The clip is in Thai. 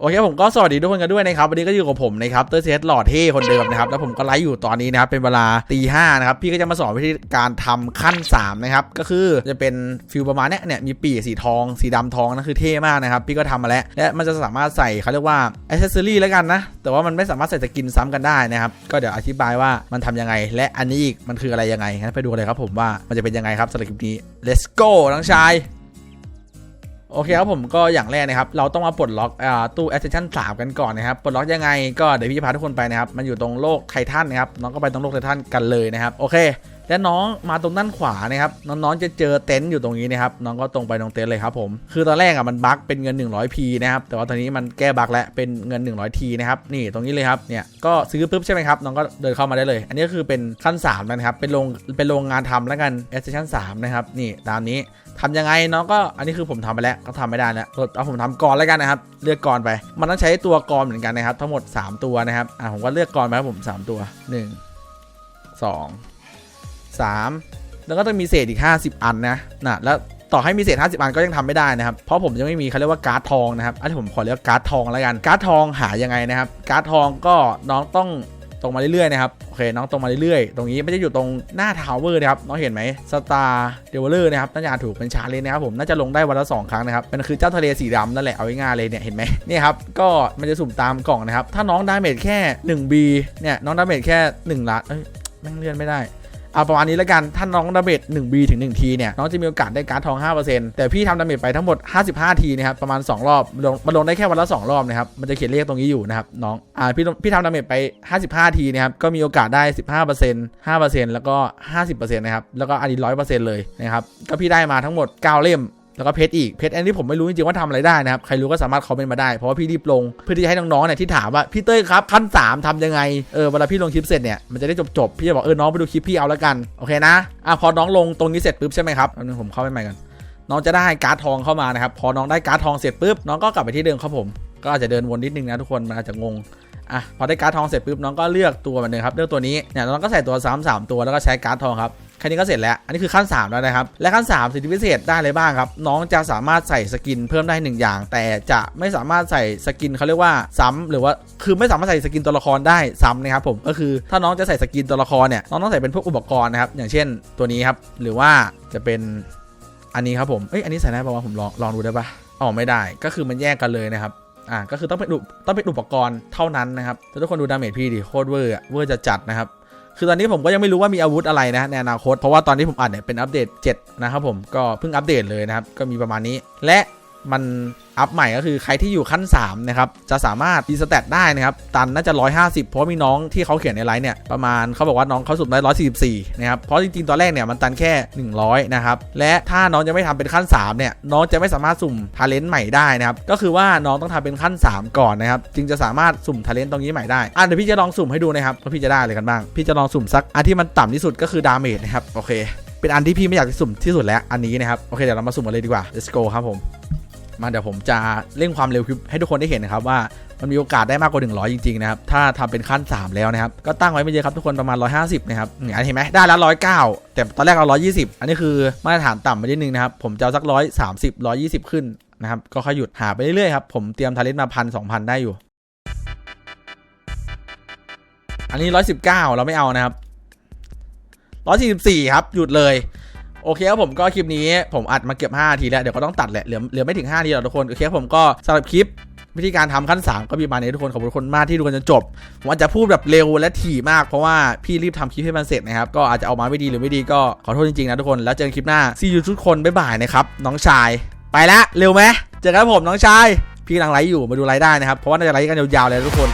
โอเคผมก็สวัสดีทุกคนกันด้วยนะครับวันนี้ก็อยู่กับผมนะครับเตอร์เซตหล่อเท่คนเดิมนะครับแล้วผมก็ไลฟ์อยู่ตอนนี้นะครับเป็นเวลาตีห้านะครับพี่ก็จะมาสอนวิธีการทำขั้น3นะครับก็คือจะเป็นฟิลประมาณเนี้ยเนี่ยมีปีกสีทอง สีดำทองนั่นคือเท่มากนะครับพี่ก็ทำมาแล้วและมันจะสามารถใส่เขาเรียกว่าอ c เซอรี่แล้วกันนะแต่ว่ามันไม่สามารถใส่สกินซ้ำกันได้นะครับก็เดี๋ยวอธิบายว่ามันทำยังไง และอันนี้อีกมันคืออะไรยังไงงั้นไปดูเลยครับผมว่ามันจะเป็นยังไงครับสำหรับคลิปนี้ let's go น้องชาย โอเคครับผมก็อย่างแรกนะครับ เราต้องมาปลดล็อกอตู้ Ascension 3 กันก่อนนะครับ ปลดล็อกยังไงก็เดี๋ยวพี่จะพาทุกคนไปนะครับ มันอยู่ตรงโลกไททันนะครับ น้องก็ไปตรงโลกไททันกันเลยนะครับ โอเค และน้องมาตรงด้านขวานะครับน้องๆจะเจอเต็นท์อยู่ตรงนี้นะครับน้องก็ตรงไปตรงเต็นท์เลยครับผมคือตอนแรกอะมันบั๊กเป็นเงิน 100p นะครับแต่ว่าตอนนี้มันแก้บั๊กแล้วเป็นเงิน 100t นะครับนี่ตรงนี้เลยครับเนี่ยก็ซื้อปุ๊บใช่ไหมครับน้องก็เดินเข้ามาได้เลย อันนี้ก็คือเป็นขั้น3นะครับเป็นโรงเป็นโรงงานทำแล้วกัน Ascension 3นะครับนี่ตามนี้ทำยังไงน้องก็อันนี้คือผมทำไปแล้วก็ทำไม่ได้แล้วเอาผมทำก่อนแล้วกันนะครับเลือกก่อนไป มันต้องใช้ตัวกรเหมือนกันนะครับ ทั้งหมด 3 ตัวนะครับอะผมก็เลือกกรไปครับผม 3 ตัว 1 2 3 แล้วก็ต้องมีเศษอีก 50 อันนะนะแล้วต่อให้มีเศษ 50 อันก็ยังทำไม่ได้นะครับ เพราะผมยังไม่มีเขาเรียกว่าการ์ดทองนะครับอันนี้ผมขอเรียกการ์ดทองแล้วกัน การ์ดทองหายังไงนะครับ การ์ดทองก็น้องต้องตรงมาเรื่อยๆนะครับ โอเค น้องตรงมาเรื่อยๆ ตรงนี้ไม่ได้อยู่ตรงหน้าทาวเวอร์นะครับ น้องเห็นไหมสตาร์เดเวลเลอร์นะครับ น่าจะถูกเป็นชาเลนนะครับผม น่าจะลงได้วันละ 2 ครั้งนะครับ มันคือเจ้าทะเลสีดำนั่นแหละ เอาง่ายๆเลยเนี่ย เห็นไหมเนี่ยครับ ก็มันจะสุ่มตามกล่องนะครับ ถ้าน้องดาเมจแค่ 1B เนี่ย น้องดาเมจแค่1ล้านเอ้ย แม่งเลื่อนไม่ได้ เอาประมาณนี้แล้วกัน ถ้าน้องดาเมจ 1B ถึง1ทีเนี่ย น้องจะมีโอกาสได้การ์ดทอง 5%แต่พี่ทำดาเมจไปทั้งหมด 55 ทีนะครับ ประมาณ 2 รอบลงมันลงได้แค่วันละ 2 รอบนะครับ มันจะเขียนเลขตรงนี้อยู่นะครับน้อง อ่า พี่พี่ทำดาเมจไป 55 ทีนะครับ ก็มีโอกาสได้ 15% 5%แล้วก็ 50%นะครับ แล้วก็อันนี้100%เลยนะครับ ก็พี่ได้มาทั้งหมด 9 เล่ม แล้วก็เพชรอีกเพชรอันนี้ผมไม่รู้จริงๆว่าทำอะไรได้นะครับ ใครรู้ก็สามารถคอมเมนต์มาได้ เพราะว่าพี่รีบลงเพื่อที่จะให้น้องๆเนี่ยที่ถามว่าพี่เต้ยครับขั้น 3ทำยังไงเออเวลาพี่ลงคลิปเสร็จเนี่ยมันจะได้จบๆพี่จะบอกเออน้องไปดูคลิปพี่เอาแล้วกันโอเคนะอะพอน้องลงตรงนี้เสร็จปุ๊บใช่ไหมครับอันนึงผมเข้าไปใหม่กันน้องจะได้การ์ดทองเข้ามานะครับพอน้องได้การ์ดทองเสร็จปุ๊บน้องก็กลับไปที่เดิมครับผม ก็อาจจะเดินวนนิดนึงนะทุกคนมันอาจจะงงอะพอได้การ์ดทองเสร็จปุ๊บน้องก็เลือกตัวมันเดิมครับเลือกตัวนี้เนี่ยน้องก็ใส่ตัวซ้ำสามตัวแล้วก็ใช้การ์ดทองครับ แค่นี้ก็เสร็จแล้ว อันนี้คือขั้น 3 แล้วนะครับ และขั้น 3 สิทธิพิเศษได้เลยบ้างครับ น้องจะสามารถใส่สกินเพิ่มได้หนึ่งอย่าง แต่จะไม่สามารถใส่สกินเขาเรียกว่าซ้ำหรือว่าคือไม่สามารถใส่สกินตัวละครได้ซ้ำนะครับผมก็คือถ้าน้องจะใส่สกินตัวละครเนี่ยน้องต้องใส่เป็นพวกอุปกรณ์นะครับอย่างเช่นตัวนี้ครับหรือว่าจะเป็นอันนี้ครับผมเอ้ยอันนี้ใส่ได้ป่าวผมลองลองดูได้ปะอ๋อไม่ได้ก็คือมันแยกกันเลยนะครับอ่าก็คือต้องเป็นต้องเป็นอุปกรณ์เท่านั้นนะครับแต่ทุกคนดูดาเมจพี่ดิโคตรเวอร์เวอร์จะจัดนะครับ คือตอนนี้ผมก็ยังไม่รู้ว่ามีอาวุธอะไรนะในอนาคต เพราะว่าตอนที่ผมอัดเนี่ยเป็นอัปเดต 7 นะครับผมก็เพิ่งอัปเดตเลยนะครับก็มีประมาณนี้และ มันอัพใหม่ก็คือใครที่อยู่ขั้น 3 นะครับ จะสามารถดีสแตทได้นะครับ ตันน่าจะ 150 เพราะมีน้องที่เขาเขียนในไลน์เนี่ยประมาณเขาบอกว่าน้องเขาสุ่มได้144 นะครับ เพราะจริงๆ ตอนแรกเนี่ยมันตันแค่ 100 นะครับ และถ้าน้องยังไม่ทำเป็นขั้น 3 เนี่ย น้องจะไม่สามารถสุ่มทาเลนต์ใหม่ได้นะครับ ก็คือว่าน้องต้องทำเป็นขั้น 3 ก่อนนะครับ จึงจะสามารถสุ่มทาเลนต์ตรงนี้ใหม่ได้อะเดี๋ยวพี่จะลองสุ่มให้ดูนะครับว่าพี่จะได้อะไรกันบ้าง พี่จะลองสุ่มสักอันที่มันต่ำที่สุดก็คือดาเมจนะครับโอเค เป็นอันที่พี่ไม่อยากสุ่มที่สุดแล้วอันนี้นะครับโอเคเดี๋ยวเรามาสุ่มกันเลยดีกว่า let's go ครับผม มาเดี๋ยวผมจะเร่งความเร็วคลิปให้ทุกคนได้เห็นนะครับว่ามันมีโอกาสได้มากกว่า 100 จริง ๆ นะครับ ถ้าทำเป็นขั้น 3 แล้วนะครับ ก็ตั้งไว้ไม่เยอะครับทุกคนประมาณ 150 นะครับอันเห็นไหมได้แล้ว109 แต่ตอนแรกเรา 120 อันนี้คือมาตรฐานต่ำไปนิดนึงนะครับ ผมจะเอาสัก 130 120 ขึ้นนะครับ ก็ค่อยหยุดหาไปเรื่อยๆครับ ผมเตรียมทาเลนต์มาพันสองพันได้อยู่ อันนี้ 119 เราไม่เอานะครับ 144 ครับ หยุดเลย โอเคครับผมก็คลิปนี้ผมอัดมาเกือบ5นาทีแล้ว เดี๋ยวก็ต้องตัดแหละ เหลือเหลือไม่ถึง5นาทีหรอกทุกคน โอเคครับผมก็สำหรับคลิปวิธีการทำขั้น 3 ก็มีมาณนี้ทุกคนขอบคุณทุกคนมากที่ดูกันจนจบ ผมอาจจะพูดแบบเร็วและถี่มากเพราะว่าพี่รีบทำคลิปให้มันเสร็จนะครับ ก็อาจจะเอามาไม่ดีหรือไม่ดีก็ขอโทษจริงๆนะทุกคนแล้วเจอกันคลิปหน้าซีอูทุกคนบ๊ายบายนะครับน้องชาย ไปละเร็วไหมเจอกันผมน้องชาย พี่กำลังไลฟ์อยู่มาดูไลฟ์ได้นะครับเพราะว่าน่าจะไลฟ์กันยาวๆเลยทุกคน